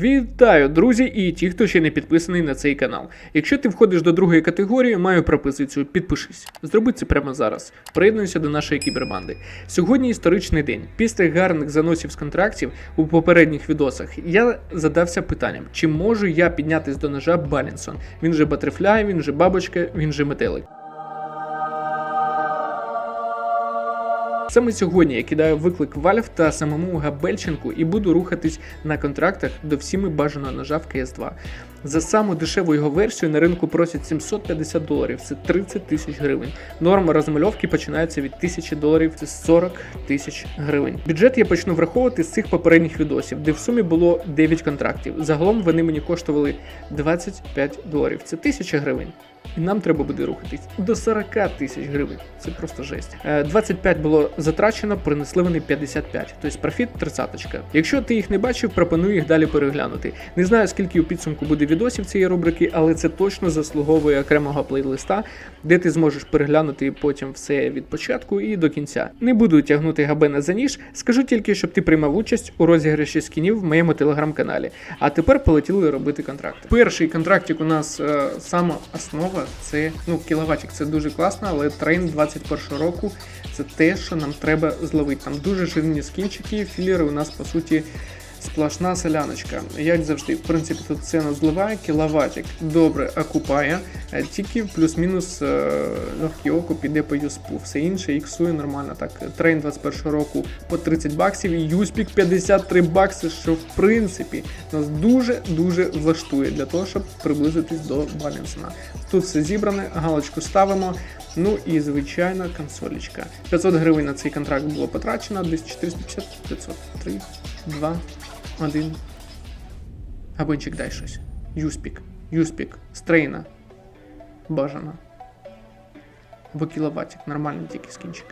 Вітаю, друзі, і ті, хто ще не підписаний на цей канал. Якщо ти входиш до другої категорії, маю пропозицію підпишись. Зроби це прямо зараз. Приєднуйся до нашої кібербанди. Сьогодні історичний день. Після гарних заносів з контрактів у попередніх відосах я задався питанням, чи можу я піднятись до ножа Балінсон. Він же Батерфляй, він же бабочка, він же метелик. Саме сьогодні я кидаю виклик Valve та самому Габельченку і буду рухатись на контрактах до всіми бажаного ножа в CS2. За саму дешеву його версію на ринку просять 750 доларів, це 30 тисяч гривень. Норма розмальовки починається від 1000 доларів, це 40 тисяч гривень. Бюджет я почну враховувати з цих попередніх відосів, де в сумі було 9 контрактів. Загалом вони мені коштували 25 доларів, це 1000 гривень. І нам треба буде рухатись до 40 тисяч гривень. Це просто жесть. Е, 25 було затрачено, принесли вони 55. Тобто профіт 30. Якщо ти їх не бачив, пропоную їх далі переглянути. Не знаю, скільки у підсумку буде відосів цієї рубрики, але це точно заслуговує окремого плейлиста, де ти зможеш переглянути потім все від початку і до кінця. Не буду тягнути габена за ніж, скажу тільки, щоб ти приймав участь у розіграші скінів в моєму телеграм-каналі. А тепер полетіли робити контракт. Перший контрактик у нас е, сама основа це ну кіловатик. Це дуже класно, але трейн 21 року це те, що нам треба зловити. Там дуже жирні скінчики, філери у нас по суті. Сплошна соляночка. Як завжди, в принципі, тут ціна зливає, кіловатик добре окупає, е, тільки плюс-мінус е, легкий окуп по юспу. Все інше іксує нормально. Так, трейн 21 року по 30 баксів, юспік 53 бакси, що в принципі нас дуже-дуже влаштує для того, щоб приблизитись до Балінсона. Тут все зібране, галочку ставимо. Ну і звичайно консолечка. 500 гривень на цей контракт було потрачено, десь 450 500 3, 2, 1. Габинчик дай щось. Юспік. Юспік. Стрейна. Бажано. Або кіловатик. Нормальний тільки скінчик.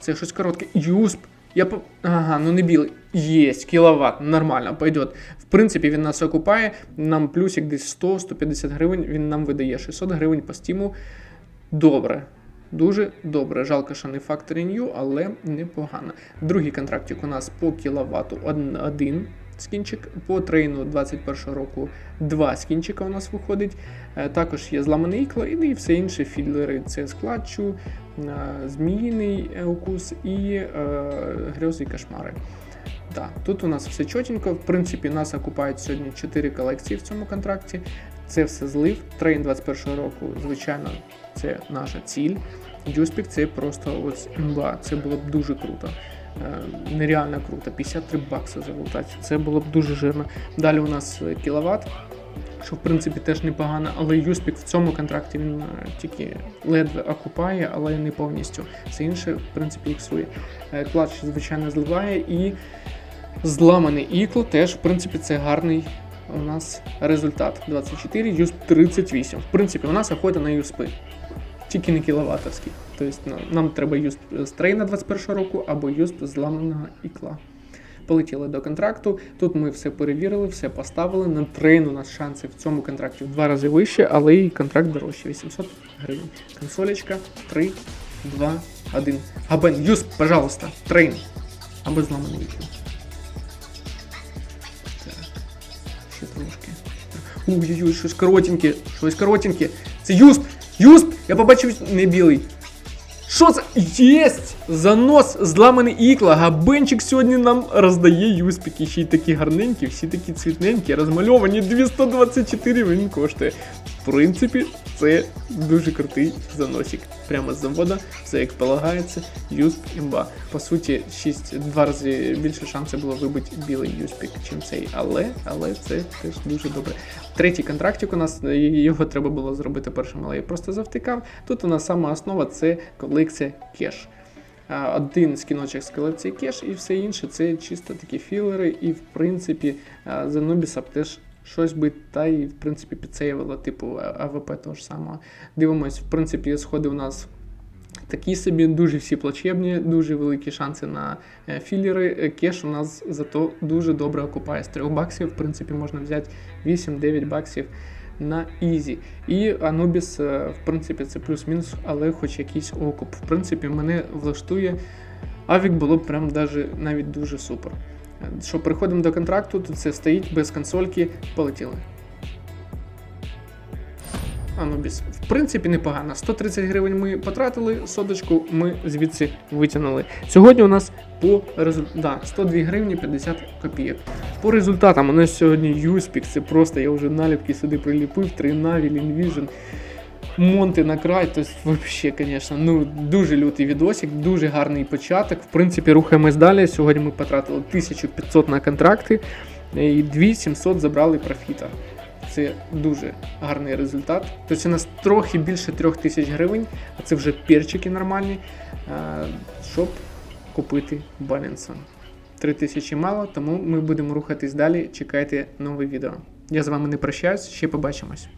Це щось коротке. Юсп. Я по... Ага, ну не білий. Єсть, кіловат, нормально, пойдет. В принципі, він нас окупає. Нам плюсик десь 100-150 гривень, він нам видає 600 гривень по стіму. Добре. Дуже добре. Жалко, що не Factory New, але непогано. Другий контрактик у нас по кіловату один скінчик. По трейну 21 року два скінчика у нас виходить. Е, Також є зламане ікло і все інше філери. Це складчу, е, зміїний е, укус і грьози і кошмари. Так, тут у нас все чотенько. В принципі, нас окупають сьогодні 4 колекції в цьому контракті. Це все злив. Трейн 21 року, звичайно, це наша ціль. Джуспік це просто ось імба. Це було б дуже круто. Е, Нереально круто. 53 бакси за ротацію. Це було б дуже жирно. Далі у нас е, кіловат, що в принципі теж непогано, але Юспік в цьому контракті він е, тільки ледве окупає, але не повністю. Все інше, в принципі, іксує. Клач, звичайно, зливає і зламаний ікло теж, в принципі, це гарний у нас результат 24, юсп 38. В принципі, у нас охота на юспи. Тільки не кіловатовський. Тобто ну, нам треба юсп з трейна 21 року або юсп зламаного ікла. Полетіли до контракту. Тут ми все перевірили, все поставили. На трейн у нас шанси в цьому контракті в два рази вище, але і контракт дорожче 800 гривень. Консолечка 3, 2, 1. Габен, юсп, пожалуйста, трейн. Або зламаний ікло. Так. Ще. Ой-ой-ой, щось коротеньке, щось коротеньке. Це юсп! Юсп! Я побачив не білий. Що це? Єсть! Занос, зламаний ікла. Габенчик сьогодні нам роздає юспіки. Ще й такі гарненькі, всі такі цвітненькі, розмальовані. 224 він коштує. В принципі, це дуже крутий заносик. Прямо з завода, все як полагається, юсп імба. По суті, 6, два рази більше шансів було вибити білий юспік, чим цей. Але, але це теж дуже добре. Третій контрактик у нас його треба було зробити першим, але я просто завтикав. Тут у нас сама основа це колекція кеш. А, Один скіночок з колекції кеш, і все інше це чисто такі філери, і в принципі за Нубіса б теж щось би та і в принципі підсеювало, типу АВП того ж самого. Дивимось, в принципі, сходи у нас. Такі собі дуже всі плачебні, дуже великі шанси на е, філери. Е, Кеш у нас зато дуже добре окупає з 3 баксів. В принципі, можна взяти 8-9 баксів на ізі. І Anubis, е, в принципі, це плюс-мінус, але хоч якийсь окуп. В принципі, мене влаштує. Авік було б прям даже навіть дуже супер. Що приходимо до контракту, тут це стоїть без консольки, полетіли. Анубіс. В принципі, непогано. 130 гривень ми потратили, соточку ми звідси витягнули. Сьогодні у нас по результату да, 102 гривні 50 копійок. По результатам у нас сьогодні Юспік, це просто я вже наліпки сюди приліпив, Тринаві, Лінвіжн. Монти на край, тобто вообще, звісно, ну дуже лютий відосик, дуже гарний початок. В принципі, рухаємось далі. Сьогодні ми потратили 1500 на контракти і 2700 забрали профіта. Це дуже гарний результат. Тобто у нас трохи більше 3000 гривень, а це вже перчики нормальні, е, щоб купити Балінса. 3 тисячі мало, тому ми будемо рухатись далі. Чекайте нове відео. Я з вами не прощаюсь, ще побачимось.